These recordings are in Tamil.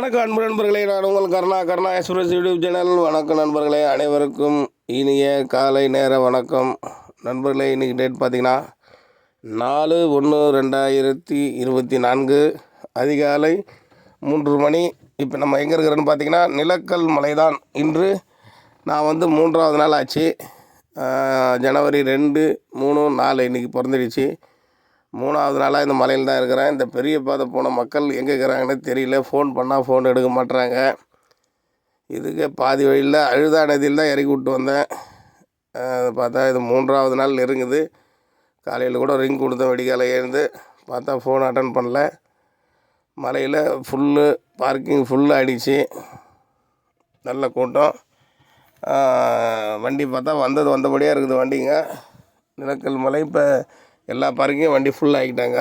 வணக்கம் அன்பு நண்பர்களே நான் உங்கள் Karuna Karuna express YouTube channel. வணக்கம் நண்பர்களே அனைவருக்கும் இனிய காலை நேர வணக்கம். நண்பர்களே இன்றைக்கி டேட் பார்த்தீங்கன்னா நாலு ஒன்று ரெண்டாயிரத்தி இருபத்தி நான்கு அதிகாலை மூன்று மணி. இப்போ நம்ம எங்கே இருக்கிறோன்னு பார்த்தீங்கன்னா நிலக்கல் மலைதான். இன்று நான் வந்து மூன்றாவது நாள் ஆச்சு. ஜனவரி ரெண்டு மூணு நாலு இன்றைக்கி பிறந்துடுச்சு. மூணாவது நாளாக இந்த மலையில் தான் இருக்கிறேன். இந்த பெரிய பாதை போன மக்கள் எங்கே இருக்கிறாங்கன்னு தெரியல. ஃபோன் பண்ணால் ஃபோன் எடுக்க மாட்டுறாங்க இதுக்கு பாதி வழியில் அழுதா நதியில் தான் இறக்கி விட்டு வந்தேன். அது பார்த்தா இது மூன்றாவது நாள் நெருங்குது. காலையில் கூட ரிங் கொடுத்தேன் வெடிக்கால எழுந்து. பார்த்தா ஃபோன் அட்டன் பண்ணல. மலையில் ஃபுல்லு பார்க்கிங் ஃபுல்லு ஆயிடுச்சு. நல்ல கூட்டம். வண்டி பார்த்தா வந்தது வந்தபடியாக இருக்குது வண்டிங்க. நிலக்கல் மலை. இப்போ எல்லா பார்க்கிங்கும் வண்டி ஃபுல் ஆகிட்டாங்க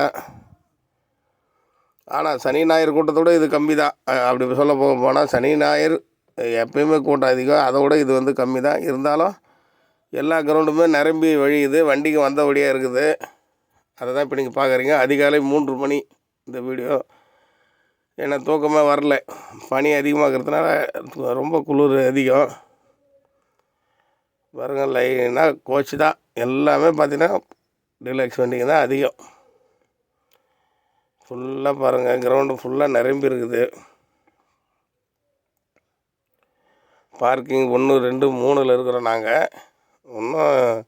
ஆனால் சனி ஞாயிறு கூட்டத்தோடு இது கம்மி தான் அப்படி சொல்ல போக போனால் சனி ஞாயிறு எப்பயுமே கூட்டம் அதிகம். அதை விட இது வந்து கம்மி தான் இருந்தாலும் எல்லா கிரவுண்டுமே நிரம்பி வழியுது. வண்டிக்கு வந்தபடியாக இருக்குது. அதை தான் இப்போ நீங்கள் பார்க்குறீங்க அதிகாலை மூன்று மணி இந்த வீடியோ. ஏன்னா தூக்கமே வரல. பனி அதிகமாக இருக்கிறதுனால ரொம்ப குளிர் அதிகம். பாருங்கள் லைனாக கோச்சு தான். எல்லாமே பார்த்தீங்கன்னா டீலக்ஸ் வண்டிங்க தான் அதிகம். ஃபுல்லாக பாருங்கள் கிரவுண்டு ஃபுல்லாக நிரம்பி இருக்குது. பார்க்கிங் ஒன்று ரெண்டு மூணில் இருக்கிறோம் நாங்கள் இன்னும்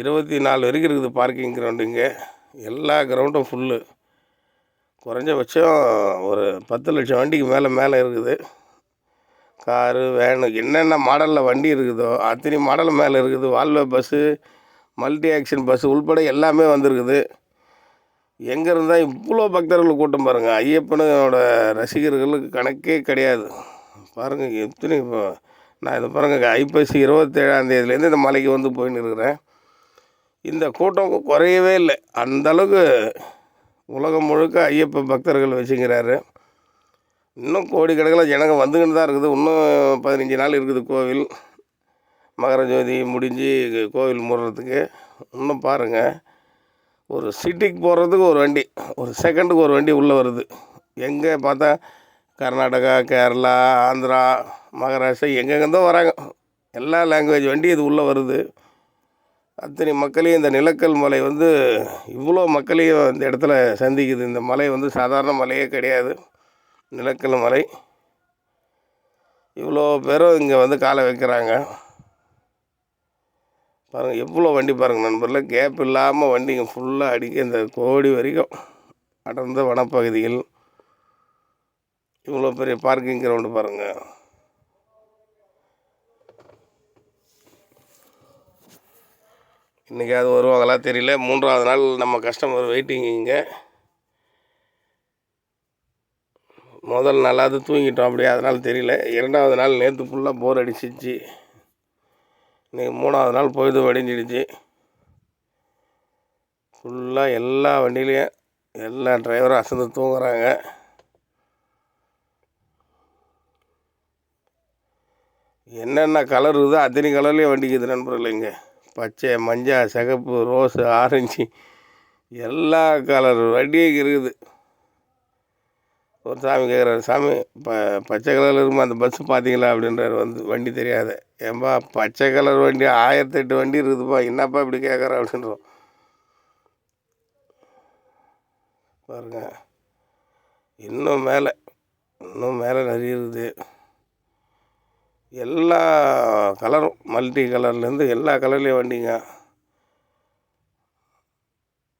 இருபத்தி நாலு வரைக்கும் இருக்குது பார்க்கிங் கிரவுண்டு இங்கே. எல்லா கிரவுண்டும் ஃபுல்லு குறைஞ்சபட்சம் ஒரு பத்து லட்சம் வண்டிக்கு மேலே மேலே இருக்குது. காரு வேனு என்னென்ன மாடலில் வண்டி இருக்குதோ அத்தனை மாடல் மேலே இருக்குது. வால்வே பஸ்ஸு மல்டி ஆக்ஷன் பஸ் உள்பட எல்லாமே வந்திருக்குது. எங்கே இருந்தால் இவ்வளோ பக்தர்கள் கூட்டம் பாருங்கள் ஐயப்பனோட ரசிகர்களுக்கு கணக்கே கிடையாது. பாருங்கள் எத்தனை இப்போ நான் இதை பாருங்கள் ஐப்பசி இருபத்தேழாம் தேதியிலேருந்து இந்த மலைக்கு வந்து போயின்னு இருக்கிறேன். இந்த கூட்டம் குறையவே இல்லை. அந்த அளவுக்கு உலகம் முழுக்க ஐயப்ப பக்தர்கள் வச்சுக்கிறாரு இன்னும் கோடிக்கணக்கில் ஜனங்க வந்துக்கிட்டு தான் இருக்குது. இன்னும் பதினஞ்சு நாள் இருக்குது கோவில். மகர ஜோதி முடிஞ்சு கோவில் மூடுறதுக்கு இன்னும் பாருங்கள் ஒரு சிட்டிக்கு போகிறதுக்கு ஒரு வண்டி ஒரு செகண்டுக்கு ஒரு வண்டி உள்ளே வருது. எங்கே பார்த்தா கர்நாடகா கேரளா ஆந்திரா மகாராஷ்டிரா எங்கெங்கேருந்தோ வராங்க. எல்லா லாங்குவேஜ் வண்டி இது உள்ளே வருது. அத்தனை மக்களையும் இந்த நிலக்கல் மலை வந்து இவ்வளோ மக்களையும் இந்த இடத்துல சந்திக்குது. இந்த மலை வந்து சாதாரண மலையே கிடையாது. நிலக்கல் மலை. இவ்வளோ பேரும் இங்கே வந்து காலை வைக்கிறாங்க. பாருங்கள் எவ்வளோ வண்டி பாருங்கள் நண்பரில் கேப் இல்லாமல் வண்டிங்க ஃபுல்லாக அடிக்க இந்த கோடி வரைக்கும் அடர்ந்த வனப்பகுதிகள் இவ்வளோ பெரிய பார்க்கிங் கிரவுண்டு பாருங்கள் இன்றைக்காவது வருவாங்களா தெரியல. மூன்றாவது நாள் நம்ம கஸ்டமர் வெயிட்டிங் இங்கே. முதல் நாளாவது தூங்கிட்டோம் அப்படியே அதனால் தெரியல. இரண்டாவது நாள் நேற்று ஃபுல்லாக போர் அடிச்சிச்சு. இன்றைக்கி மூணாவது நாள் பொழுது வடிஞ்சிடுச்சு ஃபுல்லாக எல்லா வண்டியிலையும் எல்லா டிரைவரும் அசந்து தூங்குறாங்க. என்னென்ன கலர் இருக்குதோ அத்தனை கலர்லேயும் வண்டிக்குது நண்பர்கள் இங்கே. பச்சை மஞ்சள் சிகப்பு ரோஸு ஆரஞ்சு எல்லா கலர் வண்டியும் இருக்குது. ஒரு சாமி கேட்குறாரு சாமி ப பச்சை கலரில் இருக்குமா? அந்த பஸ்ஸு பார்த்தீங்களா அப்படின்றாரு. வந்து வண்டி தெரியாது. ஏன்பா பச்சை கலர் வண்டி ஆயிரத்தெட்டு வண்டி இருக்குதுப்பா. என்னப்பா இப்படி கேட்குற அப்படின்றோம். பாருங்க. இன்னும் மேலே இன்னும் மேலே நிறைய இருக்குது எல்லா கலரும் மல்டி கலர்லேருந்து எல்லா கலர்லேயும் வண்டிங்க.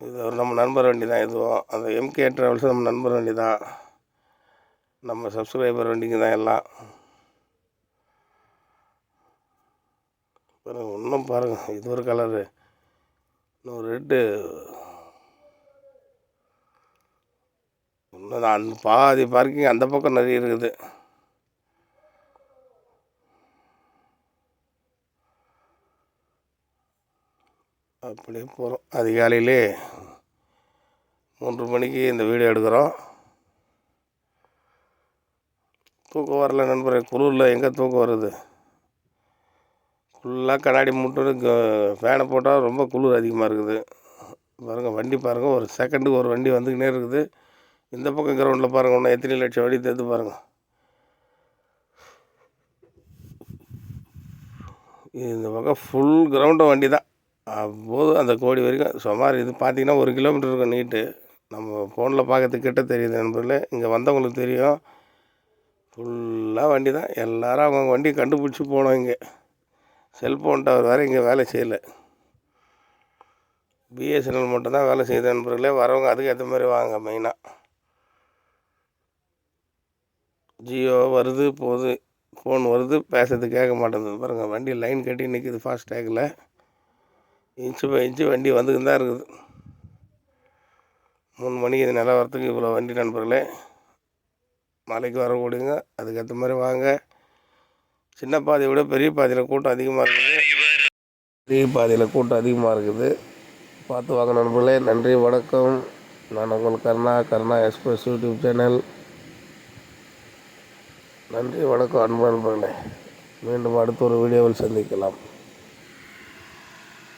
இது ஒரு நம்ம நண்பர் வண்டி தான் இதுவும் அந்த எம்கே ட்ராவல்ஸ் நம்ம நண்பர் வண்டி தான் நம்ம சப்ஸ்கிரைபர் வண்டிங்க தான் எல்லாம்? பாருங்கள் இன்னும் பாருங்கள் இது ஒரு கலரு இன்னும் ரெட்டு இன்னும் அந்த பாதி பார்க்கிங் அந்த பக்கம் நிறைய இருக்குது. அப்படியே போகிறோம் அதிகாலையிலே மூன்று மணிக்கு இந்த வீடியோ எடுக்கிறோம். தூக்கம் வரல நண்பரே குளிரில் எங்கே தூக்கம் வருது? ஃபுல்லாக கண்ணாடி மூட்டு ஃபேனை போட்டால் ரொம்ப குளிர் அதிகமாக இருக்குது. பாருங்கள் வண்டி பாருங்கள் ஒரு செகண்டுக்கு ஒரு வண்டி வந்துக்கினே இருக்குது. இந்த பக்கம் கிரவுண்டில் பாருங்கள் ஒன்று எத்தனை லட்சம் வண்டி தேர்த்து பாருங்கள் இந்த பக்கம் ஃபுல் கிரவுண்டு வண்டி தான் அப்போது அந்த கோடி வரைக்கும் சுமார் இது பார்த்திங்கன்னா ஒரு கிலோமீட்டர் இருக்கும் நீட்டு. நம்ம ஃபோனில் பார்க்கறதுக்கிட்ட தெரியுது நண்பர்களே. இங்கே வந்தவங்களுக்கு தெரியும். ஃபுல்லாக வண்டி தான் எல்லோரும் அவங்கவுங்க வண்டி கண்டுபிடிச்சி போனோம் இங்கே. செல்ஃபோன் டவர் வேறு இங்கே வேலை செய்யலை. பிஎஸ்என்எல் மட்டும்தான் வேலை செய்யுது நண்பர்களே. வரவங்க அதுக்கு ஏற்ற மாதிரி வாங்க மெயினாக ஜியோ வருது போகுது. ஃபோன் வருது பேசுறது கேட்க மாட்டேங்குது. பாருங்கள் வண்டி லைன் கட்டி நிற்கிது ஃபாஸ்டேக்கில் இன்ச்சு பை இன்ச்சு வண்டி வந்துக்கு தான் இருக்குது. மூணு மணிக்கு இது நிலவரத்துக்கு இவ்வளோ வண்டி நண்பர்களே. மலைக்கு வரக்கூடியங்க அதுக்கேற்ற மாதிரி வாங்க. சின்ன பாதையை விட பெரிய பாதையில் கூட்டம் அதிகமாக இருக்குது. பெரிய பாதையில் கூட்டம் அதிகமாக இருக்குது. பார்த்து வாங்க நண்பர்களே. நன்றி வணக்கம். நான் உங்கள் Karuna Karuna express YouTube channel. நன்றி வணக்கம் அன்பு நண்பர்களே. மீண்டும் அடுத்த ஒரு வீடியோவில் சந்திக்கலாம்.